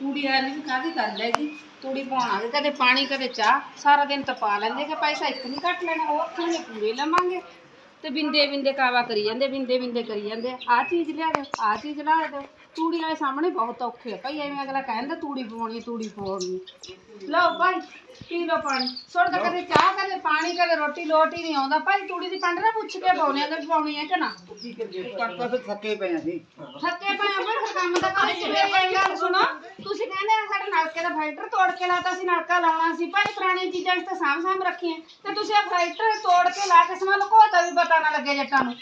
ਤੂੜੀ ਵਾਲੀ ਵੀ ਕਾਹਦੀ ਗੱਲ ਹੈਗੀ? ਤੂੜੀ ਪਾਉਣਾਗੇ ਕਦੇ ਪਾਣੀ, ਕਦੇ ਚਾਹ। ਸਾਰਾ ਦਿਨ ਤਾਂ ਪਾ ਲੈਂਦੇ ਕਿ ਪੈਸਾ ਇੱਕ ਨਹੀਂ ਘੱਟ ਲੈਣਾ, ਉਹ ਅੱਖਾਂ ਪੂਰੇ ਲਵਾਂਗੇ। ਤੇ ਬਿੰਦੇ ਬਿੰਦੇ ਕਾਵਾ ਕਰੀ ਜਾਂਦੇ ਬਿੰਦੇ ਬਿੰਦੇ ਕਰੀ ਜਾਂਦੇ। ਆ ਚੀਜ਼ ਲਿਆ ਦਿਓ ਆ ਚੀਜ਼ ਲਾ ਦਿਓ। ਤੂੜੀ ਵਾਲੇ ਸਾਹਮਣੇ ਬਹੁਤ ਔਖੇ ਆ। ਭਾਈ ਐਵੇਂ ਅਗਲਾ ਕਹਿੰਦਾ ਤੂੜੀ ਪਵਾਉਣੀ ਤੂੜੀ ਪਵਾਉਣੀ। ਲਓ ਭਾਈ ਪੀ ਲਓ ਪਾਣੀ। ਸੁਣ ਤਾਂ ਕਦੇ ਚਾਹ ਕਦੇ ਪਾਣੀ ਕਦੇ ਰੋਟੀ ਲੋਟ ਹੀ ਨਹੀਂ ਆਉਂਦਾ। ਭਾਈ ਤੂੜੀ ਦੀ ਪੰਡ ਨਾ ਪੁੱਛ ਕੇ ਪਾਉਣੀ ਅਗਰ ਪਾਉਣੀ ਹੈ ਕਿ ਨਾ। ਫਿਰ ਥੱਕੇ ਪਏ ਅਸੀਂ। ਥੱਕੇ ਪਏ ਆ ਫਿਰ ਕੰਮ ਤਾਂ ਕਰ ਸਵੇਰੇ ਇਹ ਗੱਲ ਸੁਣੋ। ਤੁਸੀਂ ਕਹਿੰਦੇ ਆ ਸਾਡੇ ਨਲਕੇ ਦਾ ਫਿਲਟਰ ਤੋੜ ਕੇ ਲਾਤਾ ਸੀ ਨਲਕਾ ਲਾਉਣਾ ਸੀ। ਭਾਈ ਪੁਰਾਣੀਆਂ ਚੀਜ਼ਾਂ ਇਸ ਤਾਂ ਸਾਂਭ ਸਾਂਭ ਰੱਖੀਆਂ। ਤੇ ਤੁਸੀਂ ਆ ਫਿਲਟਰ ਤੋੜ ਕੇ ਲਾ ਕੇ ਸਮਾਂ ਲੁਕੋਤਾ ਵੀ ਪਤਾ ਨਾ ਲੱਗੇ ਜੱਟਾਂ ਨੂੰ।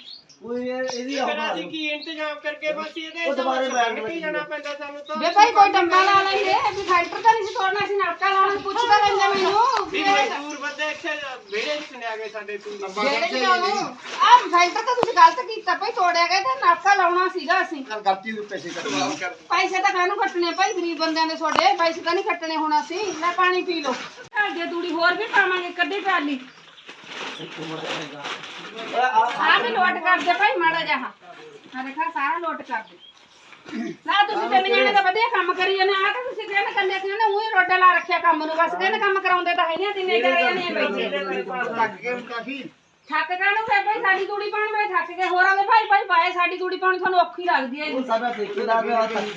ਉਹ ਇਹ ਇਹਦੀ ਫਿਰ ਅਸੀਂ ਕੀ ਇੰਤਜ਼ਾਮ ਕਰਕੇ ਬਸ ਇਹਦੇ ਉਹ ਦੁਬਾਰੇ ਬੈਠ ਬੈਠ ਕੇ ਜਾਣਾ ਪੈਂਦਾ ਸਾਨੂੰ ਤਾਂ। ਵੇ ਭਾਈ ਕੋਈ ਡੰਡਾ ਲਾ ਲੈਂਦੇ ਵੀ ਫਿਲਟਰ ਤਾਂ ਨਹੀਂ ਸੀ ਤੋੜਨਾ ਸੀ ਨਲਕਾ ਲਾਉਣਾ ਪੁੱਛਦਾ ਲੈਂਦਾ ਮੈਨੂੰ। ਵੀ ਵੀ ਇਹ ਮਜ਼ਦੂਰ ਬੰਦੇ ਇੱਥੇ ਵਿਹੜੇ 'ਚ ਸੁਣਿਆ ਗਏ ਸਾਡੇ ਤੂੰ। ਜਿਹੜੇ ਵੀ ਆਉਂ ਆ ਫਿਲਟਰ ਤਾਂ ਤੁਸੀਂ ਗਲਤ ਕੀਤਾ ਭਾਈ ਤੋੜਿਆ ਗਿਆ ਤੇ ਨਲਕਾ ਲਾਉਣਾ ਸੀਗਾ ਅਸੀਂ। ਗੱਲ ਕਰਤੀ ਨੂੰ ਪੈਸੇ ਕੱਟਣਾ ਪੈਸੇ ਤਾਂ ਕਾਹਨੂੰ ਕੱਟਣੇ ਭਾਈ ਗਰੀਬ ਬੰਦਿਆਂ ਦੇ ਤੁਹਾਡੇ ਪੈਸੇ ਤਾਂ ਨਹੀਂ ਕੱਟਣੇ ਹੁਣ ਅਸੀਂ। ਲੈ ਪਾਣੀ ਪੀ ਲਓ। ਹੋਰ ਵੀ ਪਾਵਾਂਗੇ ਕੱਢੀ ਟਰਾਲੀ। ਆਹ ਵੀ ਲੋਟ ਕਰ ਦੇ ਭਾਈ ਮਾੜਾ ਜਿਹਾ। ਆ ਦੇਖਾ ਸਾਰਾ ਲੋਟ ਕਰ ਦੇ। ਨਾ ਤੁਸੀਂ ਤਿੰਨ ਜਣੇ ਤਾਂ ਵਧੀਆ ਕੰਮ ਕਰੀ ਜਾਂਦੇ ਆ ਤਾਂ ਤੁਸੀਂ ਕਹਿੰਦੇ ਕੱਲੇ ਕਹਿੰਦੇ ਉਹੀ ਰੋਡਾ ਲਾ ਰੱਖਿਆ ਕੰਮ ਨੂੰ। ਬਸ ਕਹਿੰਦੇ ਕੰਮ ਕਰਾਉਂਦੇ ਤਾਂ ਹੈ ਨਹੀਂ ਤਿੰਨੇ ਚਾਰ ਜਣੇ ਬੈਠੇ ਲੱਗ ਕੇ ਕਾਫੀ। ਥੱਕ ਕਾਹਨੂੰ ਫੇ ਭਾਈ ਸਾਡੀ ਤੂੜੀ ਪਾਉਣ ਵੇ ਥੱਕ ਕੇ ਹੋਰਾਂ ਦੇ ਭਾਈ ਭਾਈ ਪਾਏ ਸਾਡੀ ਤੂੜੀ ਪਾਉਣੀ ਤੁਹਾਨੂੰ ਔਖੀ ਲੱਗਦੀ ਹੈ। ਉਹ ਸਾਡਾ ਠੇਕੇਦਾਰ ਦਾ ਹੱਥ ਨਹੀਂ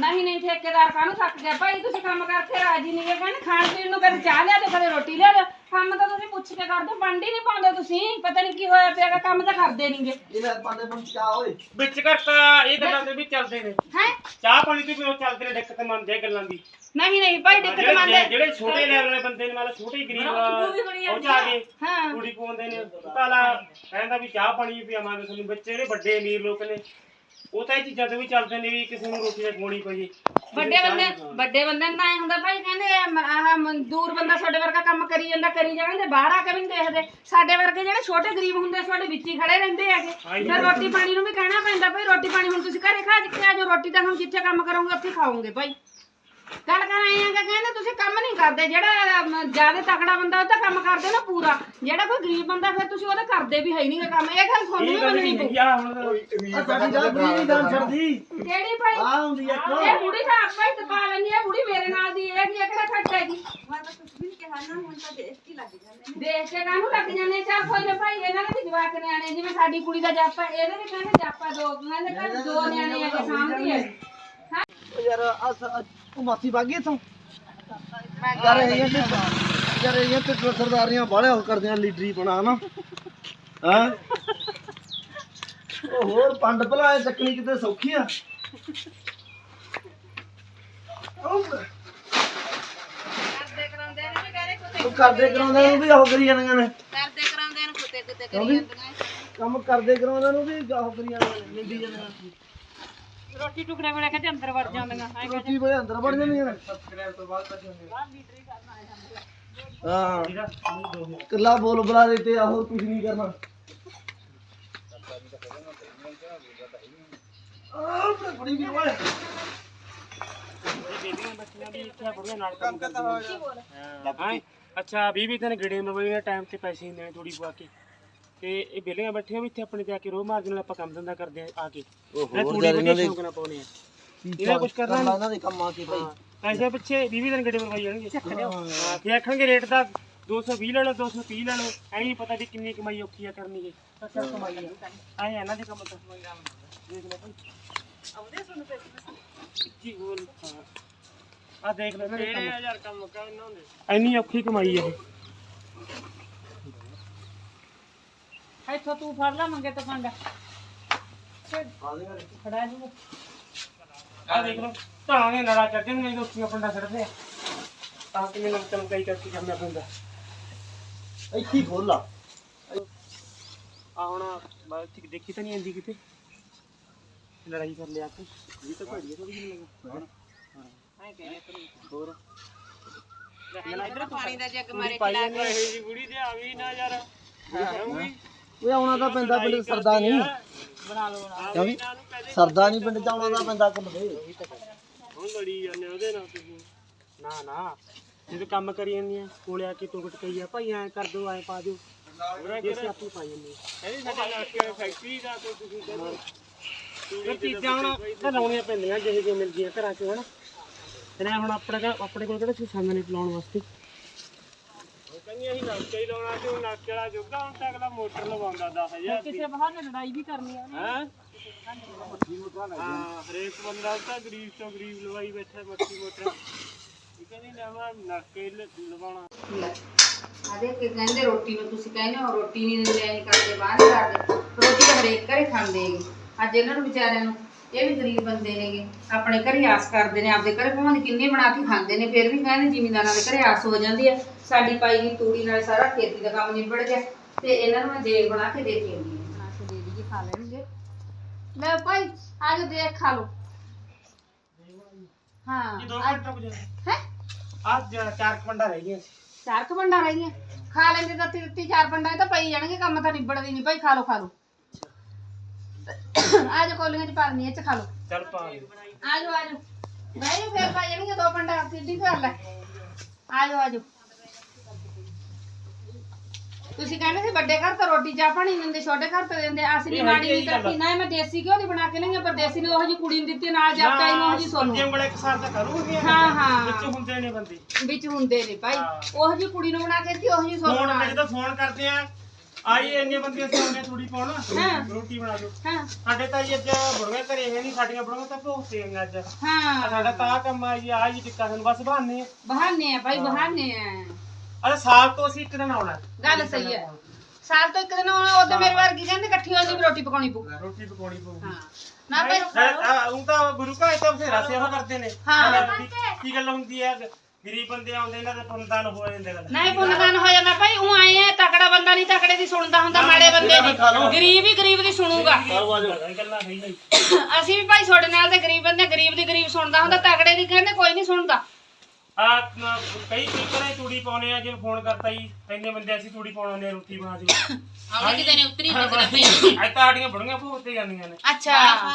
ਨਹੀਂ ਠੇਕੇਦਾਰ ਕਾਹਨੂੰ ਥੱਕ ਗਿਆ? ਭਾਈ ਤੁਸੀਂ ਕੰਮ ਕਰਕੇ ਰਾਜੀ ਨਹੀਂ ਹੈ ਕਹਿੰਦੇ ਖਾਣ ਪੀਣ ਨੂੰ ਕਦੇ ਚਾਹ ਲਿਆ ਤੇ ਕਦੇ ਰੋਟੀ ਲਿਆ ਦਿਓ। ਕੰਮ ਤਾਂ ਤੁਸੀਂ ਪੁੱਛ ਕੇ ਕਰਦੇ ਬੰਡੀ ਨਹੀਂ ਪਾਉਂਦੇ ਤੁਸੀਂ। ਪਤਾ ਨਹੀਂ ਕੀ ਹੋਇਆ ਪਿਆ ਗਾ, ਕੰਮ ਤਾਂ ਕਰਦੇ ਨਹੀਂਗੇ ਇਹਦਾ ਪਾਦੇ ਪਣ ਚਾਹ ਓਏ। ਵਿੱਚ ਕਰਤਾ ਇਹ ਗੱਲਾਂ ਤੇ ਵੀ ਚੱਲਦੇ ਨੇ। ਹੈ? ਚਾਹ ਪਾਣੀ ਤੇ ਵੀ ਉਹ ਚੱਲਦੇ ਨੇ ਦਿੱਕਤ ਮੰਨਦੇ ਆ ਗੱਲਾਂ ਦੀ। ਨਹੀਂ ਨਹੀਂ ਭਾਈ ਦਿੱਕਤ ਜਿਹੜੇ ਮੰਨਦੇ ਜਿਹੜੇ ਛੋਟੇ ਲੈਵਲ ਦੇ ਬੰਦੇ ਨੇ ਮਤਲਬ ਛੋਟੇ ਗਰੀਬ ਉਹ ਜਾ ਕੇ ਹਾਂ। ਕੁੜੀ ਪਾਉਂਦੇ ਨੇ। ਤਾਲਾ ਕਹਿੰਦਾ ਵੀ ਚਾਹ ਪਾਣੀ ਵੀ ਪਿਆਵਾਂਗੇ ਤੁਹਾਨੂੰ। ਬੱਚੇ ਜਿਹੜੇ ਵੱਡੇ ਅਮੀਰ ਲੋਕ ਨੇ ਉਹ ਤਾਂ ਇਹ ਚੀਜ਼ਾਂ ਤੇ ਵੀ ਚੱਲਦੇ ਨੇ ਵੀ ਕਿਸੇ ਨੂੰ ਰੋਟੀ ਦਾ ਖਵਾਉਣੀ ਪਈ। ਵੱਡੇ ਬੰਦੇ ਵੱਡੇ ਬੰਦੇ ਨੂੰ ਤਾਂ ਐਂ ਹੁੰਦਾ ਭਾਈ ਕਹਿੰਦੇ ਆਹ ਮਜ਼ਦੂਰ ਬੰਦਾ ਸਾਡੇ ਵਰਗਾ ਕੰਮ ਕਰੀ ਜਾਂਦਾ ਕਰੀ ਜਾਂਦੇ ਬਾਹਰ ਆ ਕੇ ਵੀ ਨੀ ਦੇਖਦੇ। ਸਾਡੇ ਵਰਗੇ ਜਿਹੜੇ ਛੋਟੇ ਗਰੀਬ ਹੁੰਦੇ ਆ, ਸਾਡੇ ਵਿੱਚ ਹੀ ਖੜੇ ਰਹਿੰਦੇ ਹੈਗੇ। ਫਿਰ ਰੋਟੀ ਪਾਣੀ ਨੂੰ ਵੀ ਕਹਿਣਾ ਪੈਂਦਾ ਭਾਈ ਰੋਟੀ ਪਾਣੀ ਹੁਣ ਤੁਸੀਂ ਘਰੇ ਖਾ ਕੇ ਆ ਜੋ ਰੋਟੀ ਤਾਂ ਹੁਣ ਜਿੱਥੇ ਕੰਮ ਕਰੋਗੇ ਉੱਥੇ ਖਾਓਗੇ ਭਾਈ। ਗੱਲ ਕਰ ਆਏ ਆ ਕਿ ਕਹਿੰਦੇ ਤੁਸੀਂ ਕੰਮ ਨਹੀਂ ਕਰਦੇ ਜਿਹੜਾ ਜ਼ਿਆਦਾ ਤਕੜਾ ਬੰਦਾ ਉਹ ਤਾਂ ਕੰਮ ਕਰਦੇ ਨਾ ਪੂਰਾ। ਜਿਹੜਾ ਕੋਈ ਗਰੀਬ ਬੰਦਾ ਫਿਰ ਤੁਸੀਂ ਉਹਦੇ ਕਰਦੇ ਵੀ ਹੈ ਨਹੀਂਗਾ ਕੰਮ। ਇਹ ਗੱਲ ਤੁਹਾਨੂੰ ਵੀ ਮੰਨਣੀ ਪਊ ਹੁਣ ਆ ਸਾਡੀ ਨਹੀਂ ਛੱਡਦੀ। ਕਿਹੜੀ ਭਾਈ? ਆ ਹੁੰਦੀ ਆ ਕਿਉਂ ਇਹ ਬੁੜੀ ਤਾਂ ਆਪਾ ਹੀ ਤਪਾ ਲੈਂਦੀ ਹੈ ਬੁੜੀ ਮੇਰੇ ਨਾਲ ਦੀ ਇਹ ਕੀ ਕਿਹੜਾ ਖੱਟ ਹੈਗੀ ਦੇਖ ਕੇ ਕਾਹਨੂੰ ਲੱਗ ਜਾਂਦੇ? ਆ? ਚੱਲ ਕੋਈ ਨਾ ਭਾਈ ਇਹਨਾਂ ਦੇ ਵੀ ਜਵਾਕ ਨਿਆਣੇ ਜਿਵੇਂ ਸਾਡੀ ਕੁੜੀ ਦਾ ਜਾਪਾ ਇਹਦੇ ਵੀ ਕਹਿੰਦੇ ਜਾਪਾ ਦੋ ਕਹਿੰਦੇ ਘਰ ਦੋ ਨਿਆਣੇ ਆ ਕੇ ਸਾਂਭਦੀ ਹੈ। ਉਹ ਯਾਰ ਆ ਉਹ ਮਾਸੀ ਬਾਗੀ ਇਥੋਂ? ਯਾਰ ਇਹ ਤੇ ਯਾਰ ਇਹ ਤੇ ਸਰਦਾਰੀਆਂ ਬਾਹਲੇ ਉਹ ਕਰਦੇ ਆ ਲੀਡਰੀ ਬਣਾ ਨਾ। ਹਾਂ? ਉਹ ਹੋਰ ਪੰਡ ਭਲਾ ਇਹ ਚੱਕਣੀ ਕਿਤੇ ਸੌਖੀ ਆ। ਉਹ ਕਰਦੇ ਕਰਾਉਂਦੇ ਨੇ ਵੀ ਉਹ ਕਰੀ ਜਾਂਦੀਆਂ ਨੇ। ਕਰਦੇ ਕਰਾਉਂਦੇ ਨੇ ਕੁੱਤੇ ਕੁੱਤੇ ਕਿਉਂ ਵੀ? ਕੰਮ ਕਰਦੇ ਕਰਾਉਂਦੇ ਨੂੰ ਵੀ ਉਹ ਕਰੀ ਜਾਂਦੀਆਂ ਨੇ ਨਿੰਦੀ ਜਾਂਦੀਆਂ ਨੇ। ਰੋਟੀ ਟੁਕੜੇ ਵੇਲੇ ਕਹਿੰਦੇ ਅੰਦਰ ਵੜ ਜਾਂਦੀਆਂ। ਰੋਟੀ ਬੜੇ ਅੰਦਰ ਵੜ ਜਾਂਦੀਆਂ ਨੇ। ਹਾਂ ਕੱਲਾ ਬੋਲ ਬੁਲਾ ਦੇ ਤੇ ਹੋਰ ਕੁਝ ਨਹੀਂ ਕਰਨਾ। ਆਹ ਬੜੀ ਵੀ ਓਏ। ਬੇਬੀਆਂ ਬੱਚੀਆਂ ਵੀ ਇੱਥੇ ਬੁੜੀਆਂ ਨਾਲ ਕੰਮ ਕਰਦੀਆਂ ਹਾਂ। ਅੱਛਾ 20 20 ਦਿਨ ਗੜੇ ਮਵੇ ਟਾਈਮ ਤੇ ਪੈਸੇ ਨਹੀਂ ਦੇਣੇ ਥੋੜੀ ਪਵਾ ਕੇ ਤੇ ਇਹ ਬੇਲੀਆਂ ਬੈਠੀਆਂ ਵੀ ਇੱਥੇ ਆਪਣੇ ਤੇ ਆ ਕੇ ਰੋਹ ਮਾਰਦੇ ਨਾਲ ਆਪਾਂ ਕੰਮ ਧੰਦਾ ਕਰਦੇ ਆ ਆ ਕੇ। ਇਹ ਤੂੜੀ ਵਧੀਆ ਸ਼ੌਂਕ ਨਾਲ ਪਾਉਣੇ ਆ ਇਹਨਾਂ ਕੁਝ ਕਰਨਾ ਨੀ। ਇਹਨਾਂ ਦੇ ਕੰਮ ਆ ਕੇ ਭਾਈ? ਪੈਸੇ ਪਿੱਛੇ 20 20 ਦਿਨ ਗੜੇ ਮਰਵਾਈ ਜਾਣਗੇ। ਹਾਂ ਜੇ ਆਖਣਗੇ ਰੇਟ ਦਾ 220 ਲੈ ਲਓ 230 ਲੈ ਲਓ ਐ ਨਹੀਂ ਪਤਾ ਵੀ ਕਿੰਨੀ ਕਮਾਈ ਔਖੀ ਆ ਕਰਨੀ ਹੈ ਸੱਚਾ ਕਮਾਈ ਆ। ਐ ਇਹਨਾਂ ਦੇ ਕੰਮ ਤਾਂ। ਦੇਖ ਲੈ ਭਾਈ। ਆਉਂਦੇ ਸੁਣ ਪੈਸੇ? ਕੀ ਬੋਲ ਆ ਦੇਖ ਲੈ ਮੇਰੇ ਕੰਮ। 3000 ਕੰਮ ਕਰਨਾ ਹੁੰਦੇ ਐਨੀ ਔਖੀ ਕਮਾਈ ਆ ਇਹ। ਇੱਥੋਂ ਤੂੰ ਫੜ ਲਾ ਮੰਗੇ ਤਾਂ ਪੰਗਾ ਫੜਾ ਜੂ ਆ ਦੇਖ ਲਓ ਤਾਂ ਨੇ ਲੜਾ ਕਰਦੇ ਨੇ ਲੋਕੀਆਂ ਪੰਡਾ ਛੱਡਦੇ ਆ। ਤਾਂ ਕਿ ਮੈਨੂੰ ਕੰਮ ਕਈ ਕਰਕੇ ਕਰਨਾ ਪੈਂਦਾ। ਇੱਥੇ ਹੀ ਖੋਲ ਲਾ। ਆ ਹੁਣ ਬਾਅਦ ਚ ਦੇਖੀ ਤਾਂ ਨਹੀਂ ਆਂਦੀ ਕਿਤੇ। ਲੜਾਈ ਕਰ ਲਿਆ ਕੇ ਇਹ ਤਾਂ ਭੜੀ ਥੋੜੀ ਜਿਹੀ ਲੱਗਾ ਹਾਂ। ਹੋਰ? ਇਧਰ ਪਾਣੀ ਦਾ ਜੱਗ ਮਾਰੇ ਪਾਈ ਜਾਂਦੀ ਇਹ ਜੀ ਬੁੜੀ ਤੇ ਆ ਵੀ ਨਾ ਯਾਰ। ਆਉਂਗੀ ਓਏ ਆਉਣਾ ਤਾਂ ਪੈਂਦਾ ਪਿੰਡ ਸਰਦਾ ਨਹੀਂ। ਬਣਾ ਲਓ ਬਣਾ ਕਿਉਂ ਵੀ ਸਰਦਾ ਨਹੀਂ ਪਿੰਡ ਚ ਆਉਣਾ ਤਾਂ ਪੈਂਦਾ ਕੰਮ ਦੇ ਹੁਣ ਲੜੀ ਜਾਂਦੇ ਉਹਦੇ ਨਾਲ ਤੁਸੀਂ। ਨਾ ਨਾ। ਜਦੋਂ ਕੰਮ ਕਰੀ ਜਾਂਦੀਆਂ ਕੋਲੇ ਆ ਕੇ ਟੁਕਟ ਕਈ ਆ। ਭਾਈ ਐ ਕਰ ਦੋ ਐ ਪਾ ਦਿਓ। ਇਹ ਅਸੀਂ ਆਪੇ ਪਾਈ ਜਾਂਦੇ ਇਹਦੀ ਸਾਡੇ ਨਾਲ ਫੈਕਟਰੀ ਦਾ ਕੋਈ ਤੁਸੀਂ ਕਹਿੰਦੇ ਇਹ ਚੀਜ਼ਾਂ ਹੁਣ ਤਾਂ ਲਾਉਣੀਆਂ ਪੈਂਦੀਆਂ ਜਿਹੇ ਜਿਹੇ ਮਿਲ ਗਈਆਂ ਘਰਾਂ 'ਚ ਹਨਾ। ਤੇ ਨਾ ਹੁਣ ਆਪਣੇ ਕੋਲ ਆਪਣੇ ਕੋਲ ਕਿਹੜਾ ਸੀ ਸੰਦ ਨੇ ਲਾਉਣ ਵਾਸਤੇ? ਕਹਿੰਦੀਆਂ ਅਸੀਂ ਨਲਕੇ ਹੀ ਲਾਉਣਾ ਤੇ ਉਹ ਨਲਕੇ ਵਾਲਾ ਜੁਗਾ ਹੁਣ ਤਾਂ ਅਗਲਾ ਮੋਟਰ ਲਵਾਉਂਦਾ 10000 ਕਿਸੇ ਬਹਾਨੇ ਲੜਾਈ ਵੀ ਕਰਨੀ ਆ। ਹੈ? ਹਾਂ ਹਰੇਕ ਬੰਦਾ ਤਾਂ ਗਰੀਬ ਤੋਂ ਗਰੀਬ ਲਵਾਈ ਬੈਠਾ ਮੱਛੀ ਮੋਟਰ। ਇਹ ਕਹਿੰਦੀ ਨਵਾਂ ਨਲਕੇ ਲ- ਲਵਾਉਣਾ। ਆਦੇ ਕਿ ਕਹਿੰਦੇ ਰੋਟੀ ਨੂੰ ਤੁਸੀਂ ਕਹਿੰਦੇ ਹੋ ਰੋਟੀ ਨਹੀਂ ਦਿੰਦੇ ਐਂ ਕਰਦੇ ਬਾਹਰ ਨਹੀਂ ਕਰਦੇ ਰੋਟੀ ਤਾਂ ਹਰੇਕ ਘਰੇ ਖਾਂਦੇ ਹੈਗੇ। ਅੱਜ ਇਹਨਾਂ ਨੂੰ ਵਿਚਾਰਿਆਂ ਨੂੰ ਇਹ ਵੀ ਗਰੀਬ ਬੰਦੇ ਨੇਗੇ। ਆਪਣੇ ਘਰੇ ਆਸ ਕਰਦੇ ਨੇ ਆਪਦੇ ਘਰੇ ਭਾਵੇਂ ਕਿੰਨੇ ਬਣਾ ਕੇ ਖਾਂਦੇ ਨੇ ਫਿਰ ਵੀ ਕਹਿੰਦੇ ਜ਼ਿਮੀਂਦਾਰਾਂ ਦੇ ਘਰੇ ਆਸ ਹੋ ਜਾਂਦੀ ਹੈ। ਸਾਡੀ ਪਾਈ ਦੀ ਤੂੜੀ ਨਾਲ ਸਾਰਾ ਖੇਤੀ ਦਾ ਕੰਮ ਨਿਬੜ ਗਿਆ ਤੇ ਇਹਨਾਂ ਨੂੰ ਮੈਂ ਦੇਗ ਬਣਾ ਕੇ ਦੇ ਕੇ ਆਉਂਦੀ ਹਾਂ। ਬਣਾ ਕੇ ਦੇ ਦੀਏ ਖਾ ਲੈਣਗੇ। ਲੈ ਭਾਈ ਆਜੋ ਦੇਖ ਖਾ ਲਓ। ਹਾਂ ਇਹ ਦੋ ਮਿੰਟ ਰੁਕ ਜਾ। ਹੈ? ਅੱਜ ਚਾਰ ਕੁ ਪੰਡਾ ਰਹਿ ਗਈਆਂ ਸੀ। ਚਾਰ ਕੁ ਪੰਡਾ ਰਹਿ ਗਈਆਂ? ਖਾ ਲੈਂਦੇ ਤਾਂ ਤਿਰਤੀ ਚਾਰ ਪੰਡਾ ਇਹ ਤਾਂ ਪਈ ਜਾਣਗੇ ਕੰਮ ਤਾਂ ਨਿਬੜਦੇ ਨਹੀਂ। ਭਾਈ ਖਾ ਲਓ ਖਾ ਲਓ। ਆ ਜਾ ਕੋਲੀਆਂ ਚ ਪਾਣੀ ਇਹ ਚ ਖਾ ਲਓ। ਚੱਲ ਪਾ ਦੇ। ਆ ਜਾਓ ਆ ਜਾਓ। ਨਹੀਂ ਫੇਰ ਪਾ ਜਾਣਗੇ ਦੋ ਪੰਡਾ ਸਿੱਧੀ ਕਰ ਲੈ ਆ ਜਾਓ ਆ ਜਾਓ ਤੁਸੀਂ ਕਹਿੰਦੇ ਸੀ ਵੱਡੇ ਘਰ ਤਾਂ ਰੋਟੀ ਚਾਹ ਪਾਣੀ ਦਿੰਦੇ ਛੋਟੇ ਘਰ ਤਾਂ ਦਿੰਦੇ ਅਸੀਂ ਵੀ ਇਹ ਮਾੜੀ ਹੈਗੀ ਨਹੀਂ ਗੱਲ। ਕਰਤੀ ਨਾ ਇਹ ਮੈਂ ਦੇਸੀ ਘਿਓ ਦੀ ਬਣਾ ਕੇ ਲਈਆਂ ਪਰ ਦੇਸੀ ਨੇ ਉਹੋ ਜੀ ਕੁੜੀ ਨੂੰ ਦਿੱਤੀ ਨਾਲ ਜਾਪਾ ਇਹਨੂੰ ਉਹੋ ਜੀ ਸੋਨੂੰ। ਪੰਜੇ ਉਂਗਲੇ ਇੱਕ ਸਾਰ ਤਾਂ ਕਰੂਗੀ ਹਾਂ, ਹਾਂ। ਵਿੱਚ ਹੁੰਦੇ ਨੇ ਬੰਦੇ। ਵਿੱਚ ਹੁੰਦੇ ਨੇ ਭਾਈ। ਹਾਂ। ਉਹੋ ਜੀ ਕੁੜੀ ਨੂੰ ਬਣਾ ਕੇ ਦਿੱਤੀ ਉਹੋ ਜੀ ਸੋਨੂੰ ਫੋਨ ਤੇ ਨਾਲ ਜਦੋਂ ਫੋਨ ਕਰਦੇ ਆ ਆਈ ਇੰਨੇ ਬੰਦੇ ਅਸੀਂ ਆਉਂਦੇ ਥੋੜੀ ਪਾਉਣਾ। ਹਾਂ। ਰੋਟੀ ਬਣਾ ਦਿਓ ਹਾਂ। ਸਾਡੇ ਤਾਂ ਜੀ ਅੱਜ ਬੁੜੀਆਂ ਘਰੇ ਹੈ ਨਹੀਂ ਸਾਡੀਆਂ ਬੁੜੀਆਂ ਤਾਂ ਭੋਗ ਤੇ ਆਈਆਂ ਅੱਜ। ਆਹ ਹਾਂ ਸਾਡਾ ਤਾਂ ਆਹ ਕੰਮ ਆ ਜੀ ਆ ਜੀ ਟਿੱਕਾ ਸਾਨੂੰ ਬਸ ਬਹਾਨੇ ਆ। ਬਹਾਨੇ ਆ ਭਾਈ ਬਹਾਨੇ ਆ। ਅਰੇ ਸਾਲ ਤੋਂ ਅਸੀਂ ਇੱਕ ਦਿਨ ਆਉਣਾ ਗੱਲ ਸਹੀ ਹੈ। ਸਾਲ ਤੋਂ ਇੱਕ ਦਿਨ ਆਉਣਾ ਉਹਦੇ ਮੇਰੇ ਵਰਗੀ ਕਹਿੰਦੇ ਇਕੱਠੀ ਹੋ ਜੀ ਰੋਟੀ ਪਕਾਉਣੀ ਪਊ। ਰੋਟੀ ਪਕਾਉਣੀ ਪਊਗੀ। ਹਾਂ। ਨਾ ਭਾਈ ਉਹ ਤਾਂ ਗੁਰੂ ਘਰ ਤਾਂ ਬਥੇਰਾ ਸੇਵਾ ਕਰਦੇ ਨੇ। ਹਾਂ। ਕੀ- ਗੱਲ ਹੁੰਦੀ ਹੈ? ਗਰੀਬ ਬੰਦੇ ਆਉਂਦੇ ਇਹਨਾਂ ਦੇ ਪੁੰਨਦਾਨ ਹੋ ਜਾਂਦੇ ਗੱਲ ਨਹੀਂ ਪੁੰਨਦਾਨ ਹੋ ਜਾਂਦਾ। ਭਾਈ ਉਹ ਆਏ ਆ ਤਕੜਾ ਬੰਦਾ ਨਹੀਂ ਤਕੜੇ ਦੀ ਸੁਣਦਾ ਹੁੰਦਾ ਮਾੜੇ ਬੰਦੇ ਦੀ। ਗਰੀਬ ਹੀ ਗਰੀਬ ਦੀ ਸੁਣੂਗਾ। ਅਸੀਂ ਵੀ ਭਾਈ ਤੁਹਾਡੇ ਨਾਲ ਤੇ ਗਰੀਬ ਬੰਦੇ ਗਰੀਬ ਦੀ ਗਰੀਬ ਸੁਣਦਾ ਹੁੰਦਾ ਤਕੜੇ ਦੀ ਕਹਿੰਦੇ ਕੋਈ ਨਹੀਂ ਸੁਣਦਾ। ਆ ਨ- ਕਈ ਟੀਚਰਾਂ ਤੂੜੀ ਪਾਉਨੇ ਆ ਜੇ ਫੋਨ ਕਰਤਾ ਜੀ ਇੰਨੇ ਬੰਦੇ ਅਸੀਂ ਤੂੜੀ ਪਾਉਣੇ ਆ ਰੋਟੀ ਬਣਾ ਦਿਓ ਆਉਣੇ ਕਿਤੇ ਨੇ ਉਤਰੀ ਅੱਜ ਤਾਂ ਸਾਡੀਆਂ ਬੁੜੀਆਂ ਭੋਗ ਤੇ ਜਾਂਦੀਆਂ ਨੇ। ਅੱਛਾ।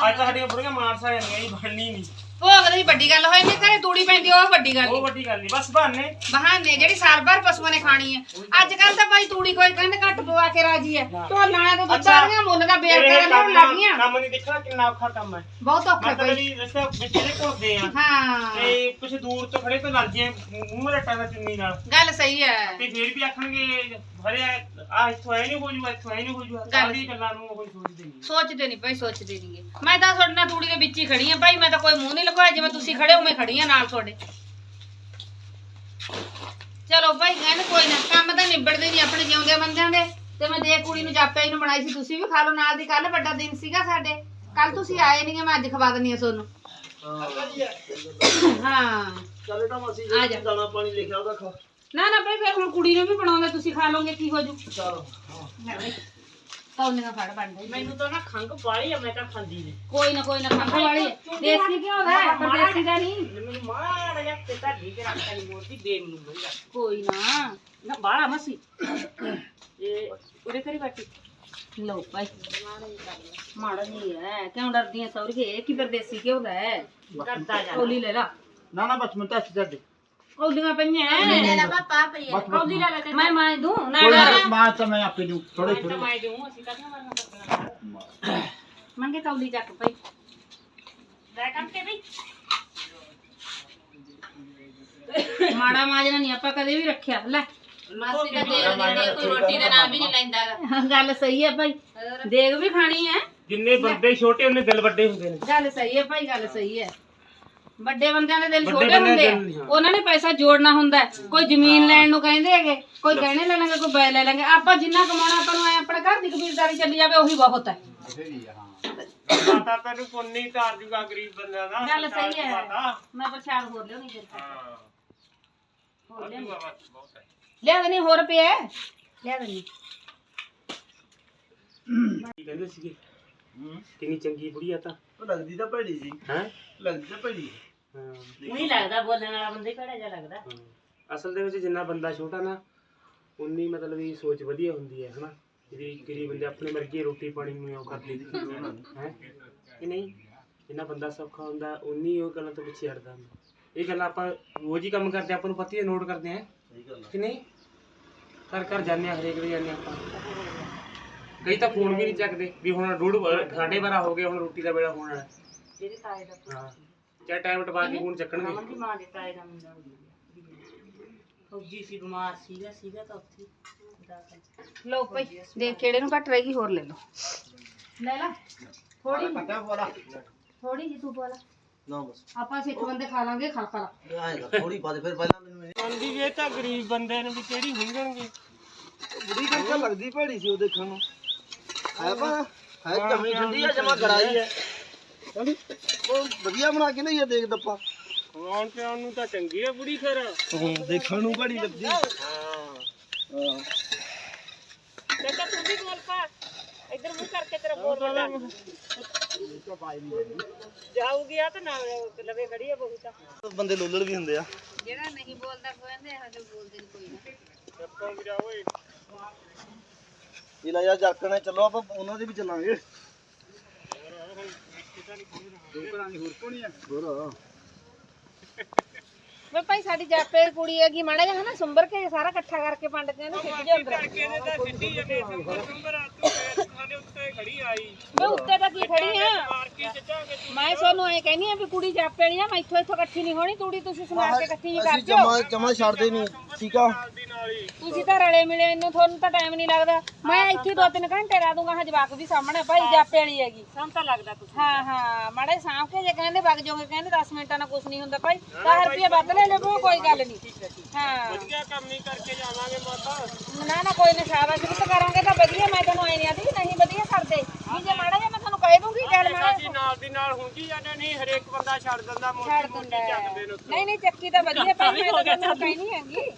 ਅੱਜ ਤਾਂ ਸਾਡੀਆਂ ਬੁੜੀਆਂ ਮਾਨਸਾ ਜਾਂਦੀਆਂ ਜੀ ਬਣਨੀ ਨਹੀਂ। ਭੋਗ ਦੀ ਵੱਡੀ ਗੱਲ ਹੋਈ ਨਹੀਂ ਘਰੇ ਤੂੜੀ ਪੈਂਦੀ ਉਹ ਵੱਡੀ ਗੱਲ ਉਹ ਵੱਡੀ ਗੱਲ ਨਹੀਂ ਬਸ ਬਹਾਨੇ। ਬਹਾਨੇ ਜਿਹੜੀ ਸਾਲ ਭਰ ਪਸ਼ੂਆਂ ਨੇ ਖਾਣੀ ਹੈ ਅੱਜ ਕੱਲ ਤਾਂ ਭਾਈ ਤੂੜੀ ਕੋਈ ਕਹਿੰਦੇ ਘੱਟ ਪਵਾ ਕੇ ਰਾਜੀ ਹੈ ਢੋਲਾਂ ਵਾਲਿਆਂ ਤੋਂ ਦੁੱਧਾਂ ਮੁੱਲ ਦਾ ਬੇਰ ਕਰਨ ਕੰਮ ਲੱਗ ਗਈਆਂ। ਕੰਮ ਨਹੀਂ ਦੇਖਣਾ ਕਿੰਨਾ ਔਖਾ ਕੰਮ ਹੈ ਬਹੁਤ ਔਖਾ ਮਤਲਬ ਭਾਈ ਵੀ ਰਸਤੇ ਵਿੱਚ ਦੇ ਘੁਰਦੇ ਆ। ਹਾਂ। ਤੇ ਕੁਝ ਦੂਰ ਤੋਂ ਖੜੇ ਤੋਂ ਲੱਗ ਜੇ ਮੂੰਹ ਰਟਾ ਦਾ ਚੁੰਨੀ ਨਾਲ। ਗੱਲ ਸਹੀ ਹੈ ਤੇ ਫਿਰ ਵੀ ਆਖਣਗੇ ਭਰੇ ਆ ਇੱਥੋਂ ਐ ਨਹੀਂ ਹੋ ਜੂਗਾ ਇੱਥੋਂ ਐ ਨਹੀਂ ਹੋ ਜੂਗਾ। ਸਾਡੀ ਗੱਲਾਂ ਨੂੰ ਉਹ ਸੋਚਦੇ ਨਹੀਂ ਸੋਚਦੇ ਨਹੀਂ ਭਾਈ ਸੋਚਦੇ ਨਹੀਂਗੇ ਮੈਂ ਤਾਂ ਤੁਹਾਡੇ ਨਾਲ ਤੂੜੀ ਦੇ ਵਿੱਚ ਹੀ ਖੜੀ ਆ ਭਾਈ ਮੈਂ ਤਾਂ ਕੋਈ ਮੂੰਹ ਨਹੀਂ ਲਗਾਇਆ ਜਿਵੇਂ ਤੁਸੀਂ ਖੜੇ ਹੋ ਮੈਂ ਖੜੀ ਆ ਨਾਲ ਤੁਹਾਡੇ। ਚਲੋ ਭਾਈ ਕਹਿੰਦੇ ਕੋਈ ਨਾ ਕੰਮ ਤਾਂ ਨਿਬੜਦੇ ਨਹੀਂ ਆਪਣੇ ਜਿਉਂਦੇ ਬੰਦਿਆਂ ਦੇ। ਤੇ ਮੈਂ ਦੇ ਕੁੜੀ ਨੂੰ ਜਾਪਿਆ ਇਹਨੂੰ ਬਣਾਈ ਸੀ ਤੁਸੀਂ ਵੀ ਖਾ ਲਓ ਨਾਲ ਦੀ ਕੱਲ ਵੱਡਾ ਦਿਨ ਸੀਗਾ ਸਾਡੇ। ਕੱਲ ਤੁਸੀਂ ਆਏ ਨਹੀਂ ਮੈਂ ਅੱਜ ਖਵਾ ਦਿੰਨੀ ਆ ਤੁਹਾਨੂੰ ਹਾਂ। ਚੱਲ ਤਾਂ ਮਾਸੀ ਆ ਜਾ। ਜੀ। ਦਾਣਾ ਪਾਣੀ ਲਿਖਿਆ ਉਹਦਾ ਖਾ। ਨਾ ਨਾ ਭਾਈ ਫਿਰ ਹੁਣ ਕੁੜੀ ਨੂੰ ਵੀ ਬਣਾਉਂਦੇ ਤੁਸੀਂ ਖਾ ਲਓਗੇ ਕੀ ਹੋ ਜੂ ਚਲ ਕੌਣ ਨਾ ਫੜ ਬਣ ਗਈ ਮੈਨੂੰ ਤਾਂ ਨਾ ਖੰਗ ਪਾਲੀ ਆ ਮੈਂ ਤਾਂ ਖਾਂਦੀ ਨਹੀਂ ਕੋਈ ਨਾ ਕੋਈ ਨਾ ਖੰਗ ਵਾਲੀ ਹੈ। ਦੇਸੀ ਘਿਓ ਦਾ ਹੈ, ਪਰ ਦੇਸੀ ਦਾ ਨਹੀਂ ਮੈਨੂੰ ਮਾੜਾ ਜਿਹਾ ਤੇ ਤੁਹਾਡੀ ਤੇ ਰੱਖਤਾ ਨਹੀਂ ਮੋਤੀ ਦੇ ਮੈਨੂੰ ਮਿਲਦਾ ਕੋਈ ਨਾ ਨਾ ਬਾਹਲਾ ਮਸੀ ਇਹ ਉਹਦੇ ਕਰੀ ਬੈਠੀ ਲੋ ਭਾਈ ਮਾੜਾ ਨਹੀਂ ਹੈ ਕਿਉਂ ਡਰਦੀ ਹੈ ਸੌਰਗੇ ਇਹ ਕੀ ਪਰਦੇਸੀ ਘਿਓ ਦਾ ਹੈ ਕਰਦਾ ਜਾ ਕੌਲੀ ਲੈ ਲਾ ਨਾ ਨਾ ਬਸ ਮੈਂ ਟੱਚ ਕਰ ਦੇ ਕੌਲੀਆਂ ਪਈਆਂ ਲੈ ਲਾ ਪਾਪਾ ਪਈ ਬਸ ਕੌਲੀ ਲੈ ਲੈ ਮੈਂ ਮੈਂ ਦੂੰ ਨਾ ਕੋਈ ਨਾ ਨਾ, ਮਾਂ ਤਾਂ ਮੈਂ ਆਪੇ ਨੂੰ ਥੋੜੇ ਥੋੜੇ ਮੈਂ ਦਊਂ ਅਸੀਂ ਕਦੋਂ ਮਰਨਾ ਮੰਗੇ ਕੌਲੀ ਚੱਕ ਭਾਈ ਲੈ ਕੰਮ ਤੇ ਵੀ ਮਾੜਾ ਮਾਜਣਾ ਨਹੀਂ ਆਪਾਂ ਕਦੇ ਵੀ ਰੱਖਿਆ ਲੈ ਮਾਸੀ ਦਾ ਦੇ ਕੋਈ ਰੋਟੀ ਦਾ ਨਾਮ ਵੀ ਨਹੀਂ ਲੈਂਦਾ ਗੱਲ ਸਹੀ ਹੈ ਭਾਈ ਦੇਗ ਵੀ ਖਾਣੀ ਹੈ ਜਿੰਨੇ ਬੰਦੇ ਛੋਟੇ ਉਹਨੇ ਦਿਲ ਵੱਡੇ ਹੁੰਦੇ ਨੇ। ਗੱਲ ਸਹੀ ਹੈ ਭਾਈ ਗੱਲ ਸਹੀ ਹੈ ਵੱਡੇ ਬੰਦਿਆਂ ਦੇ ਦਿਲ ਵੱਡੇ ਛੋਟੇ ਬੰਦਿਆਂ ਹੁੰਦੇ ਦੇ ਆ। ਦਿਲ ਨਹੀਂ, ਹਾਂ। ਉਹਨਾਂ ਨੇ ਪੈਸਾ ਜੋੜਨਾ ਹੁੰਦਾ ਹੈ। ਕੋਈ ਜ਼ਮੀਨ ਲੈਣ ਨੂੰ ਕਹਿੰਦੇ ਹੈਗੇ ਕੋਈ ਗਹਿਣੇ ਲੈ ਲਾਂਗੇ ਕੋਈ ਬੈ ਲੈ ਲਾਂਗੇ ਆਪਾਂ ਜਿੰਨਾ ਕਮਾਉਣਾ ਆਪਾਂ ਨੂੰ ਐ ਆਪਣੇ ਘਰ ਦੀ ਕਬੀਲਦਾਰੀ ਚੱਲੀ ਜਾਵੇ ਉਹੀ ਬਹੁਤ ਹੈ। ਮਾਤਾ ਤੈਨੂੰ ਪੁੰਨੀ ਤਾਰ ਜੂਗਾ ਗਰੀਬ ਬੰਦਿਆਂ ਦਾ। ਗੱਲ ਸਹੀ ਹੈ। ਮਾਤਾ। ਮੈਂ ਪ੍ਰਸ਼ਾਦ ਹੋਰ ਲਿਆਉਣੀ ਫਿਰ। ਹਾਂ। ਹੋਰ ਲਿਆਉਣੀ। ਬਹੁਤ ਹੈ। ਲਿਆ ਦੇਣੀ ਹੋਰ ਪਿਆ ਹੈ। ਲਿਆ ਦੇਣੀ ਕਹਿੰਦੇ ਸੀਗੇ? ਕਿੰਨੀ ਚੰਗੀ ਬੁੜੀ ਆ ਤਾਂ। ਉਹ ਲੱਗਦੀ ਤਾਂ ਭੈੜੀ ਸੀ ਹੈ? ਲੱਗਦੀ ਤਾਂ ਭੈੜੀ ਉਹੀ ਲੱਗਦਾ ਬੋਲਣ ਵਾਲਾ ਬੰਦੇ ਕਿਹੜਾ ਜਿਹਾ ਲੱਗਦਾ। ਹਾਂ। ਅਸਲ ਦੇ ਵਿੱਚ ਜਿੰਨਾ ਬੰਦਾ ਛੋਟਾ ਨਾ ਉਨੀ ਮਤਲਬ ਵੀ ਸੋਚ ਵਧੀਆ ਹੁੰਦੀ ਹੈ ਹਨਾ? ਜਿਹੜੀ ਗਰੀਬ ਬੰਦੇ ਆਪਣੇ ਵਰਗੇ ਰੋਟੀ ਪਾਣੀ ਨੂੰ ਉਹ ਕਰਦੇ ਹੈ? ਕਿ ਨਹੀਂ? ਜਿੰਨਾ ਬੰਦਾ ਸੌਖਾ ਹੁੰਦਾ ਉਨੀ ਉਹ ਗੱਲਾਂ ਤੋਂ ਪਿੱਛੇ ਹਟਦਾ ਹੁੰਦਾ। ਇਹ ਗੱਲਾਂ ਆਪਾਂ ਰੋਜ਼ ਹੀ ਕੰਮ ਕਰਦੇ ਆਪਾਂ ਨੂੰ ਪਤੀ ਨੋਟ ਕਰਦੇ ਆ। ਸਹੀ ਗੱਲ ਕਿ ਨਹੀਂ? ਘਰ ਘਰ ਜਾਂਦੇ ਆ ਹਰੇਕ ਦੇ ਜਾਂਦੇ ਆਪਾਂ। ਕਈ ਤਾਂ ਫੋਨ ਵੀ ਨਹੀਂ ਚੱਕਦੇ ਵੀ ਹੁਣ ਡੂੜ ਸਾਡੇ ਬਾਰਾ ਹੋ ਗਿਆ ਹੁਣ ਰੋਟੀ ਦਾ ਵੇਲਾ ਹੋਣ ਵਾਲਾ। ਹੈ। ਜਿਹੜੇ ਤਾਏ ਦਾ ਹਾਂ। ਚਾਹੇ ਟਾਈਮ ਟਪਾ ਕੇ ਫੋਨ ਚੱਕਣਗੇ। ਦੀ ਮਾਂ ਦੇ ਤਾਏ ਦਾ ਮੁੰਡਾ ਫੌਜੀ ਸੀ ਬਿਮਾਰ ਸੀਗਾ ਸੀਗਾ ਤਾਂ ਉੱਥੇ ਲਓ ਭਾਈ ਦੇਖ ਕਿਹੜੇ ਨੂੰ ਘੱਟ ਰਹੇਗੀ ਹੋਰ ਲੈ ਲਓ। ਲੈ ਲਾ। ਥੋੜੀ ਪੱਕਾ ਬੋਲਾ ਥੋੜੀ ਜੀ ਤੂੰ ਬੋਲਾ ਨਾ ਬਸ। ਆਪਾਂ ਸਿੱਖ ਬੰਦੇ ਖਾ ਲਾਂਗੇ ਖਾ ਖਾ ਲਾ। ਆਏਗਾ ਥੋੜੀ ਪਾ ਦੇ ਫਿਰ ਪਹਿਲਾਂ ਮੈਨੂੰ ਇਹ- ਮੰਦੀ ਵੀ ਇਹ ਤਾਂ ਗਰੀਬ ਬੰਦੇ ਨੂੰ ਵੀ ਕਿਹੜੀ ਹੁੰਗਣਗੇ। ਬੁੜੀ ਕਰਕੇ ਲੱਗਦੀ ਭੈੜੀ ਸੀ ਉਹ ਦੇਖਣ ਨੂੰ। ਹੈ ਪਾ ਹੈ ਜਮੀ ਠੰਡੀ ਆ ਜਮਾ ਗੜਾਈ ਹੈ ਉਹ ਵਧੀਆ ਬਣਾ ਕੇ ਨਹੀਂ ਇਹ ਦੇਖ ਦੱਪਾ। ਖਾਣ ਪਿਆਉਣ ਨੂੰ ਤਾਂ ਚੰਗੀ ਆ ਬੁੜੀ ਫਿਰ। ਹਾਂ ਦੇਖਣ ਨੂੰ ਭੈੜੀ ਲੱਗਦੀ ਹਾਂ। ਚਾਚਾ ਤੂੰ ਵੀ ਬੋਲ ਪਾ। ਇੱਧਰ ਮੂੰਹ ਕਰਕੇ ਤੇਰਾ ਬੋਲ ਵੱਡਾ ਜਾਊਗੀ ਆ ਤਾਂ ਨਾਲ ਲਵੇ ਖੜੀ ਆ ਬਹੁਤ ਬੰਦੇ ਲੋਲੜ ਵੀ ਹੁੰਦੇ ਆ। ਜਿਹੜਾ ਨਹੀਂ ਬੋਲਦਾ ਕਹਿੰਦੇ ਇਹੋ ਜਿਹੇ ਬੋਲਦੇ ਨਹੀਂ ਕੋਈ ਨਾ। ਚੱਪਾਂ ਵੀ ਓਏ ਇਹ ਲੈ ਯਾਰ ਜਰਕਣੇ ਚੱਲੋ ਆਪਾਂ ਉਹਨਾਂ ਦੇ ਵੀ ਚੱਲਾਂਗੇ। ਹੋਰ ਵੇ ਭਾਈ ਸਾਡੀ ਜਾਪੇ ਕੁੜੀ ਹੈਗੀ, ਮਾੜਾ ਜਿਹਾ ਹਨਾ, ਸੁੰਬਰ ਕੇ ਸਾਰਾ ਇਕੱਠਾ ਕਰਕੇ ਪੰਡ ਕੇ ਨਾ ਸਿੱਟ ਜੇ ਅੰਦਰ ਇਹਨੇ ਤਾਂ ਸਿੱਧੀ ਜਨੇ ਸੰਭਰ ਆ ਤੂੰ ਸਾਡੇ ਉੱਤੇ ਖੜੀ ਆਈ। ਮੈਂ ਉੱਤੇ ਤਾਂ ਕੀ ਖੜੀ ਆ? ਮਾਰ ਕੇ ਚੱਜਾਂਗੇ ਮੈਂ ਤੁਹਾਨੂੰ ਐ ਕਹਿੰਦੀ ਆ ਵੀ ਕੁੜੀ ਜਾਪੇ ਵਾਲੀ ਆ ਮੈਂ ਇੱਥੋਂ ਇੱਥੋਂ ਇਕੱਠੀ ਨਹੀਂ ਹੋਣੀ ਤੂੜੀ ਤੁਸੀਂ ਸਮਾਰ ਕੇ ਇਕੱਠੀ ਹੀ ਕਰ ਅਸੀਂ ਦਿਓ। ਜਮਾ ਜਮਾ ਛੱਡਦੇ ਨਹੀਂ ਠੀਕ ਆ? ਦੀ ਨਾਲ ਹੀ। ਤੁਸੀਂ ਤਾਂ ਰਲੇ ਮਿਲੇ ਇਹਨੂੰ ਤੁਹਾਨੂੰ ਤਾਂ ਟਾਈਮ ਨਹੀਂ ਲੱਗਦਾ। ਮੈਂ ਇੱਥੇ ਦੋ ਤਿੰਨ ਘੰਟੇ ਰਹਿ ਦੂੰਗਾ ਹਾਂ ਜਵਾਕ ਵੀ ਸਾਹਮਣੇ ਭਾਈ ਜਾਪੇ ਵਾਲੀ ਹੈਗੀ। ਸਾਨੂੰ ਤਾਂ ਲੱਗਦਾ ਤੁਸੀਂ ਹਾਂ ਹਾਂ ਮਾੜਾ ਸਾਂਭ ਕੇ ਜੇ ਕਹਿੰਦੇ ਵਗ ਜਾਓਗੇ ਕਹਿੰਦੇ 10 ਮਿੰਟਾਂ ਨਾਲ ਕੁਝ ਨਹੀਂ ਹੁੰਦਾ ਭਾਈ। 10 ਰੁਪਏ ਵੱਧ ਲੈ ਲਵੋ ਕੋਈ ਗੱਲ ਨਹੀਂ। ਹਾਂ। ਵਧੀਆ ਕੰਮ ਹੀ ਕਰਕੇ ਜਾਵਾਂਗੇ ਮਾਤਾ। ਨਾ ਨਾ ਕੋਈ ਨਾ ਸ਼ਾਬਾਸ਼ ਵੀ ਤਾਂ ਕਰਾਂਗੇ ਤਾਂ ਵਧੀਆ ਮੈਂ ਤੁਹਾਨੂੰ ਐ ਨਹੀਂ ਆਦੀ ਨਹੀਂ ਵਧੀਆ ਕਰਦੇ ਵੀ ਜੇ ਮਾੜਾ ਜਿਹਾ ਮੈਂ ਤੁਹਾਨੂੰ ਕਹਿ ਦੂੰਗੀ ਚੱਲ ਮਾੜਾ ਸਾਡੀ ਨਾਲ ਦੀ ਨਾਲ ਹੁੰਦੀ ਜਾਂਦੇ ਨਹੀਂ? ਹਰੇਕ ਬੰਦਾ ਛੱਡ ਦਿੰਦਾ ਮੋਟੀ ਛੱਡ ਮੋਟੀ ਦਿੰਦਾ ਹੈ। ਚੱਕਦੇ ਨੇ ਉੱਥੋਂ। ਨਹੀਂ ਨਹੀਂ ਚੱਕੀ ਤਾਂ ਵਧੀਆ ਭਾਈ ਮੈਂ ਤਾਂ ਤੁਹਾਨੂੰ ਕਹਿਣੀ ਹੈਗੀ।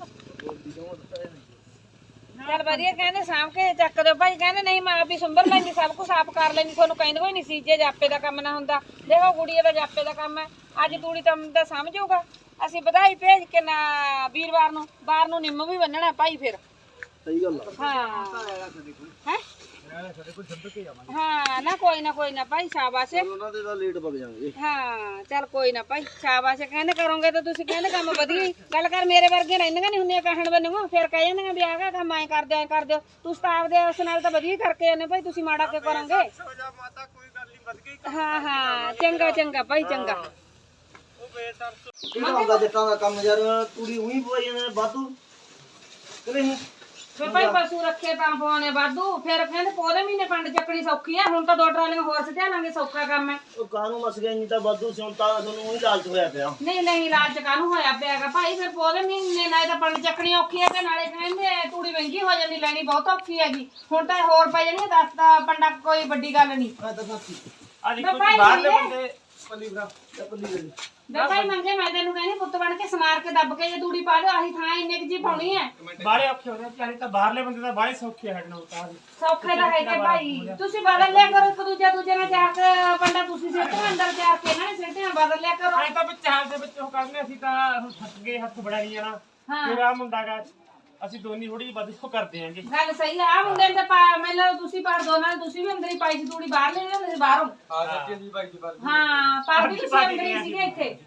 ਚੱਲ ਵਧੀਆ ਕਹਿੰਦੇ ਸਾਂਭ ਕੇ ਚੱਕ ਦਿਓ। ਭਾਈ ਕਹਿੰਦੇ ਨਹੀਂ ਮੈਂ ਵੀ ਸੰਭਲ ਲੈਂਦੀ ਸਭ ਕੁਝ ਆਪ ਕਰ ਲੈਂਦੀ ਤੁਹਾਨੂੰ ਕਹਿੰਦੇ ਕੋਈ ਨਹੀਂ ਸੀ ਜੇ ਜਾਪੇ ਦਾ ਕੰਮ ਨਾ ਹੁੰਦਾ। ਦੇਖੋ ਕੁੜੀਏ ਦਾ ਜਾਪੇ ਦਾ ਕੰਮ ਹੈ। ਅੱਜ ਤੂੜੀ ਤਾਂ ਤਾਂ ਸਮਝੂਗਾ ਅਸੀਂ ਵਧਾਈ ਭੇਜ ਕੇ ਨਾ ਵੀਰਵਾਰ ਨੂੰ ਬਾਹਰ ਨੂੰ ਨਿੰਮ ਵੀ ਬੰਨਣਾ ਭਾਈ ਫਿਰ। ਸਹੀ ਗੱਲ ਹਾਂ। ਹੈ? ਹਾਂ ਨਾ ਕੋਈ ਨਾ ਕੋਈ ਨਾ ਭਾਈ ਸ਼ਾਬਾਸ਼। ਉਹਨਾਂ ਦੇ ਤਾਂ ਲੇਟ ਵਗ ਜਾਣਗੇ। ਹਾਂ ਚੱਲ ਕੋਈ ਨਾ ਭਾਈ ਸ਼ਾਬਾਸ਼। ਕਹਿੰਦੇ ਕਰੋਗੇ ਤਾਂ ਤੁਸੀਂ ਕਹਿੰਦੇ ਕੰਮ ਵਧੀਆ ਹੀ। ਗੱਲ ਕਰ ਮੇਰੇ ਵਰਗੇ ਰਹਿੰਦੀਆਂ ਨਹੀਂ ਹੁੰਦੀਆਂ ਕਹਿਣ ਬੰਨੂ ਫਿਰ ਕਹਿ ਜਾਂਦੀਆਂ ਵੀ ਆਗਾ ਕੰਮ ਐ ਕਰ ਦਿਓ ਐ ਕਰ ਦਿਓ ਤੁਸੀਂ ਤਾਂ ਆਪਦੇ ਉਸ ਨਾਲ ਤਾਂ ਵਧੀਆ ਹੀ ਕਰਕੇ ਆਨੇ ਭਾਈ ਤੁਸੀਂ ਮਾੜਾ ਕਿਉਂ ਕਰੋਗੇ? ਹੋ ਜਾ ਮਾਤਾ ਕੋਈ ਗੱਲ ਨਹੀਂ ਵੱਧ ਗਈ ਹਾਂ ਹਾਂ ਚੰਗਾ ਚੰਗਾ ਭਾਈ ਚੰਗਾ। ਕਿਹੜਾ ਹੁੰਦਾ ਜੱਟਾਂ ਦਾ ਕੰਮ ਯਾਰ ਤੂੜੀ ਉਹੀ ਪਵਾਈ ਜਾਂਦੇ ਨੇ ਵਾਧੂ। ਕਿ ਨਹੀਂ? ਫਿਰ ਭਾਈ ਪਸ਼ੂ ਰੱਖੇ ਤਾਂ ਪਾਉਣੇ ਵਾਧੂ। ਫਿਰ ਕਹਿੰਦੇ ਪੋਲੇ ਮਹੀਨੇ ਪੰਡ ਚੱਕਣੀ ਸੌਖੀ ਆ। ਹੁਣ ਤਾਂ ਦੋ ਟਰਾਲੀਆਂ ਹੋਰ ਸਟਿਆ ਲਾਂਗੇ ਸੌਖਾ ਕੰਮ ਹੈ। ਉਹ ਕਾਹਨੂੰ ਮਸ ਗਿਆ ਨਹੀਂ ਤਾਂ ਵਾਧੂ ਸਿਉਂ ਤਾਂ ਤੁਹਾਨੂੰ ਉਹੀ ਲਾਲਚ ਹੋਇਆ ਪਿਆ। ਨਹੀਂ ਨਹੀਂ ਲਾਲਚ ਕਾਹਨੂੰ ਹੋਇਆ ਪਿਆਗਾ ਭਾਈ? ਫਿਰ ਪੋਲੇ ਮਹੀਨੇ ਨਾਲੇ ਤਾਂ ਪੰਡ ਚੱਕਣੀ ਔਖੀ ਹੈ ਤੇ ਨਾਲੇ ਕਹਿੰਦੇ ਤੂੜੀ ਮਹਿੰਗੀ ਹੋ ਜਾਂਦੀ ਲੈਣੀ ਬਹੁਤ ਔਖੀ ਹੈਗੀ। ਹੁਣ ਤਾਂ ਹੋਰ ਪੈ ਜਾਣੀ ਦੱਸ ਤਾਂ ਪੰਡਾ ਕੋਈ ਵੱਡੀ ਗੱਲ ਨਹੀਂ। ਮੈਂ ਤਾਂ ਸਾਥੀ ਆ ਦੇਖੋ ਬਾਹਰਲੇ। ਬੰਦੇ ਪੱਲੀ ਤੇ ਪੱਲੀ ਭਾਈ ਮੰਗੇ ਮੈਂ ਤੈਨੂੰ ਕਹਿੰਦੀ ਪੁੱਤ ਬਣ ਕੇ ਸਮਾਰ ਕੇ ਦੱਬ ਕੇ ਜੇ ਤੂੜੀ ਪਾ ਦਿਓ ਆਹੀ ਥਾਂ ਇੰਨੇ ਕੁ ਜੀ ਪਾਉਣੀ ਹੈ। ਬਾਹਲੇ ਔਖੇ ਹੋ ਰਹੇ ਚਾਰੇ ਤਾਂ ਬਾਹਰਲੇ ਬੰਦੇ ਤਾਂ ਬਾਹਲੇ ਸੌਖੇ ਹਟਣਾ ਉਤਾਰ ਸੌਖੇ ਤਾਂ ਹੈਗੇ ਭਾਈ। ਤੁਸੀਂ ਬਦਲ ਲਿਆ ਕਰੋ ਇੱਕ ਦੂਜੇ ਦੂਜੇ ਨਾਲ ਜਾ ਕੇ ਪੰਡਾ ਤੁਸੀਂ ਸਿੱਟੇ ਅੰਦਰ ਜਾ ਕੇ ਇਹਨਾਂ ਨੇ ਸਿੱਟੇ ਬਦਲ ਲਿਆ ਕਰੋ। ਐਂ ਤਾਂ ਵਿੱਚ ਹਾਲ ਦੇ ਵਿੱਚ ਉਹ ਕਰਨੇ ਅਸੀਂ ਤਾਂ ਹੁਣ ਥੱਕ ਗਏ ਹੱਥ ਬੜਾ ਨਹੀਂ ਜਾਣਾ। ਆ ਮੁੰਡਾ ਗਾ ਅਸੀਂ ਦੋਨੀ ਥੋੜੀ ਵੱਧ ਉਹ ਕਰਦੇ ਆਂਗੇ। ਗੱਲ ਸਹੀ ਆ ਆਹ ਮੁੰਡੇ ਨੇ ਤਾਂ ਪਾ ਮੈਨੂੰ ਤੁਸੀਂ ਪਰ ਦੋਨਾਂ ਨੇ ਤੁਸੀਂ ਵੀ ਅੰਦਰ ਹੀ ਪਾਈ ਸੀ ਤੂੜੀ ਬਾਹਰ ਲੈ ਜਾਂਦੇ ਸੀ ਬਾਹਰੋਂ। ਹਾਂ ਪਰ ਵੀ ਤੁਸੀਂ ਅੰਦਰ ਹੀ ਸੀਗੇ ਇੱਥੇ।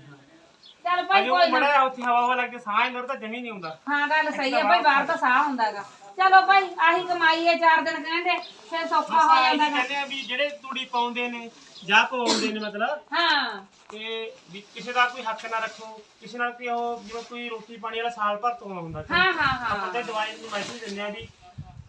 ਚੱਲ ਭਾਈ ਅਜੇ ਕੋਈ ਨਾ। ਬੜਾ ਉੱਥੇ ਹਵਾ ਹਵਾ ਲੱਗਦੇ ਸਾਹ ਅੰਦਰ ਤਾਂ ਜਮੀ ਨਹੀਂ ਹੁੰਦਾ। ਹਾਂ ਗੱਲ ਸਹੀ ਹੈ ਭਾਈ ਬਾਹਰ ਤਾਂ ਸਾਹ ਹੁੰਦਾਗਾ। ਚਲੋ ਭਾਈ ਆਹੀ ਕਮਾਈ ਹੈ ਚਾਰ ਦਿਨ ਕਹਿੰਦੇ ਫਿਰ ਸੌਖਾ ਹੋ ਜਾਂਦਾ ਗਾ। ਕਹਿੰਦੇ ਆ ਵੀ ਜਿਹੜੇ ਤੂੜੀ ਪਾਉਂਦੇ ਨੇ ਜਾਂ ਪਵਾਉਂਦੇ ਨੇ ਮਤਲਬ ਹਾਂ। ਤੇ ਵੀ ਕਿਸੇ ਦਾ ਕੋਈ ਹੱਕ ਨਾ ਰੱਖੋ ਕਿਸੇ ਨਾਲ ਕੋਈ ਉਹ ਜਿਵੇਂ ਕੋਈ ਰੋਟੀ ਪਾਣੀ ਵਾਲਾ ਸਾਲ ਭਰ ਤੋਂ ਹੁੰਦਾ ਹਾਂ ਹਾਂ ਆਪਾਂ ਹਾਂ ਤਾਂ ਦਵਾਈ ਦੀ ਮੈਸੇਜ ਦਿੰਦੇ ਆ ਵੀ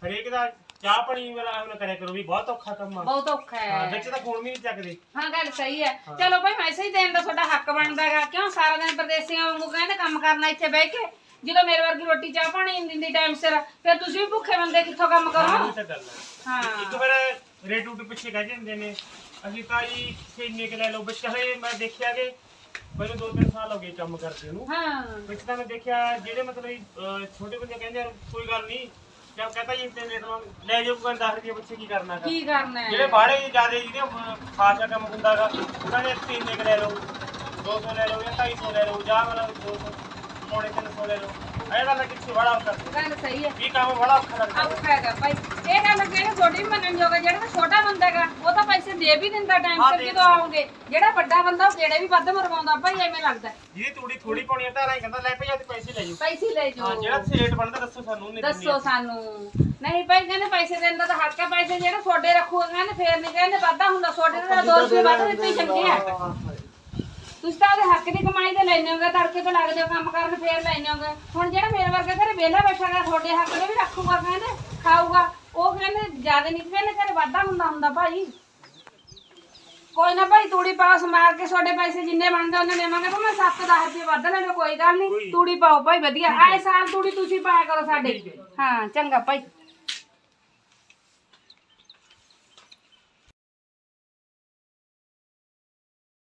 ਹਰੇਕ ਦਾ ਚਾਹ ਪਾਣੀ ਵਾਲਾ ਉਹ ਕਰਿਆ ਕਰੋ ਵੀ ਬਹੁਤ ਔਖਾ ਕੰਮ ਆ। ਬਹੁਤ ਔਖਾ ਹਾਂ, ਹੈ ਵਿੱਚ ਤਾਂ ਫੋਨ ਵੀ ਨਹੀਂ ਚੱਕਦੇ। ਹਾਂ ਗੱਲ ਸਹੀ ਹੈ। ਚਲੋ ਭਾਈ ਮੈਸੇਜ ਦੇਣ ਦਾ ਤੁਹਾਡਾ ਹੱਕ ਬਣਦਾਗਾ ਕਿਉਂ? ਸਾਰਾ ਦਿਨ ਪ੍ਰਦੇਸੀਆਂ ਵਾਂਗੂ ਕਹਿੰਦੇ ਕੰਮ ਕਰਨਾ ਇੱਥੇ ਬਹਿ ਕੇ। ਜਦੋਂ ਮੇਰੇ ਵਰਗੀ ਰੋਟੀ ਚਾਹ ਪਾਣੀ ਨਹੀਂ ਦਿੰਦੀ ਟਾਈਮ ਸਿਰ ਫਿਰ ਤੁਸੀਂ ਵੀ ਭੁੱਖੇ ਬੰਦੇ ਕਿੱਥੋਂ ਕੰਮ ਕਰੋ? ਇਹ ਤਾਂ ਗੱਲ ਹੈ। ਹਾਂ। ਇੱਕ ਫਿਰ ਰੇਟ ਰੂਟ ਪਿੱਛੇ ਕਹਿ ਜਾਂਦੇ ਨੇ। ਅਸੀਂ ਤਾਂ ਜੀ ਛੇਨੇ ਕਿ ਲੈ ਲਓ। ਵਿੱਚ ਹਲੇ ਮੈਂ ਦੇਖਿਆ ਕਿ ਮੈਨੂੰ 2-3 ਸਾਲ ਹੋ ਗਏ ਕੰਮ ਕਰਦੇ ਨੂੰ। ਹਾਂ। ਵਿੱਚ ਤਾਂ ਮੈਂ ਦੇਖਿਆ ਜਿਹੜੇ ਮਤਲਬ ਵੀ, ਅਹ, ਛੋਟੇ ਬੰਦੇ ਕਹਿੰਦੇ ਯਾਰ ਕੋਈ ਗੱਲ ਨਹੀਂ ਜਦ ਕਹਤਾ ਜੀ ਇੰਨੇ ਰੇਟ ਲੈ ਜਾਓ ਕੋਈ 10 ਰੁਪਏ ਪਿੱਛੇ ਕੀ ਕਰਨਾ ਹੈਗਾ? ਕੀ ਕਰਨਾ ਹੈ? ਜਿਹੜੇ ਬਾਹਰੇ ਜਿਆਦੇ ਜਿਹਦੇ ਖਾਸਾ ਕੰਮ ਹੁੰਦਾਗਾ ਉਹਨਾਂ ਨੇ ਤਿੰਨੇ ਕੁ ਲੈ ਲਓ 200 ਲੈ ਲਓ ਜਾਂ 250 ਲੈ ਲਓ ਜਾਂ ਮਤਲਬ 200 ਪੌਣੇ 300 ਲੈ ਲਓ ਇਹ ਗੱਲ ਕਿੱਥੇ ਬੜਾ ਔਖਾ ਗੱਲ ਸਹੀ ਹੈ। ਵੀ ਕੰਮ ਬੜਾ ਔਖਾ ਲੱਗਦਾ ਔਖਾ ਹੈਗਾ ਭਾਈ। ਇਹ ਗੱਲ ਕਿਹੜੇ ਛੋਟੀ ਵੀ ਮੰਨਣ ਜੋਗਾ ਜਿਹੜਾ ਤਾਂ ਛੋਟਾ ਬੰਦਾ ਹੈਗਾ ਉਹ ਤਾਂ ਪੈਸੇ ਦੇ ਵੀ ਦਿੰਦਾ ਟਾਈਮ ਹਾਂ, ਸਿਰ ਦੇ ਜਦੋਂ ਆਉਂਗੇ। ਜਿਹੜਾ ਵੱਡਾ ਬੰਦਾ ਉਹ ਕਿਹੜੇ ਵੀ ਵੱਧ ਮਰਵਾਉਂਦਾ। ਭਾਈ ਐਵੇਂ ਲੱਗਦਾ ਜਿਹਦੀ ਤੂੜੀ ਥੋੜੀ ਪਾਉਣੀ ਆ ਤਾਂ ਐਂ ਕਹਿੰਦਾ ਲੈ ਭਈ ਅੱਜ ਪੈਸੇ ਲੈ ਜਾਓ। ਪੈਸੇ ਲੈ ਹਾਂ ਜਾਓ ਜਿਹੜਾ ਤੁਸੀਂ ਰੇਟ ਬਣਦਾ ਦੱਸੋ ਸਾਨੂੰ ਨਹੀਂ ਦੱਸੋ ਸਾਨੂੰ। ਨਹੀਂ ਭਾਈ ਕਹਿੰਦੇ ਪੈਸੇ ਦੇਣ ਦਾ ਤਾਂ ਹੱਕ ਹੈ। ਪੈਸੇ ਜਿਹੜੇ ਤੁਹਾਡੇ ਰੱਖੂਗਾ ਕਹਿੰਦੇ ਫੇਰ ਨਹੀਂ ਕਹਿੰਦੇ ਵਾਧਾ ਹੁੰਦਾ। ਤੁਹਾਡੇ ਦੋ ਰੁਪਏ ਵੱਧ ਦਿੱਤੇ ਹੀ ਚੰਗੇ ਆ। ਤੁਸੀਂ ਤਾਂ ਉਹਦੇ ਹੱਕ ਦੀ ਕਮਾਈ ਤੇ ਲੈਣੇ ਹੋਗੇ ਤੜਕੇ ਤੋਂ ਲੱਗਦੇ ਹੋ ਕੰਮ ਕਰਨ ਫੇਰ ਲੈਣੇ ਹੋਗੇ। ਹੁਣ ਜਿਹੜਾ ਮੇਰੇ ਵਰਗਾ ਘਰੇ ਵਿਹਲਾ ਬੈਠਾ ਗਾ ਤੁਹਾਡੇ ਹੱਕ ਦੇ ਵੀ ਰੱਖੂਗਾ ਕਹਿੰਦੇ ਖਾਊਗਾ। ਉਹ ਕਹਿੰਦੇ ਜ਼ਿਆਦਾ ਨਹੀਂ ਕਹਿੰਦੇ ਘਰੇ ਵਾਧਾ ਹੁੰਦਾ ਹੁੰਦਾ ਭਾਈ। ਕੋਈ ਨਾ ਭਾਈ ਤੂੜੀ ਪਾਸ ਮਾਰ ਕੇ ਤੁਹਾਡੇ ਪੈਸੇ ਜਿੰਨੇ ਬਣਦੇ ਉਹਨੇ ਦੇਵਾਂਗੇ ਭਾਵੇਂ 7-10 ਰੁਪਏ ਵੱਧ ਲੈ ਲਓ ਕੋਈ ਗੱਲ ਨਹੀਂ। ਤੂੜੀ ਪਾਓ ਭਾਈ ਵਧੀਆ। ਆਏ ਸਾਲ ਤੂੜੀ ਤੁਸੀਂ ਪਾਇਆ ਕਰੋ ਸਾਡੇ। ਹਾਂ ਚੰਗਾ ਭਾਈ।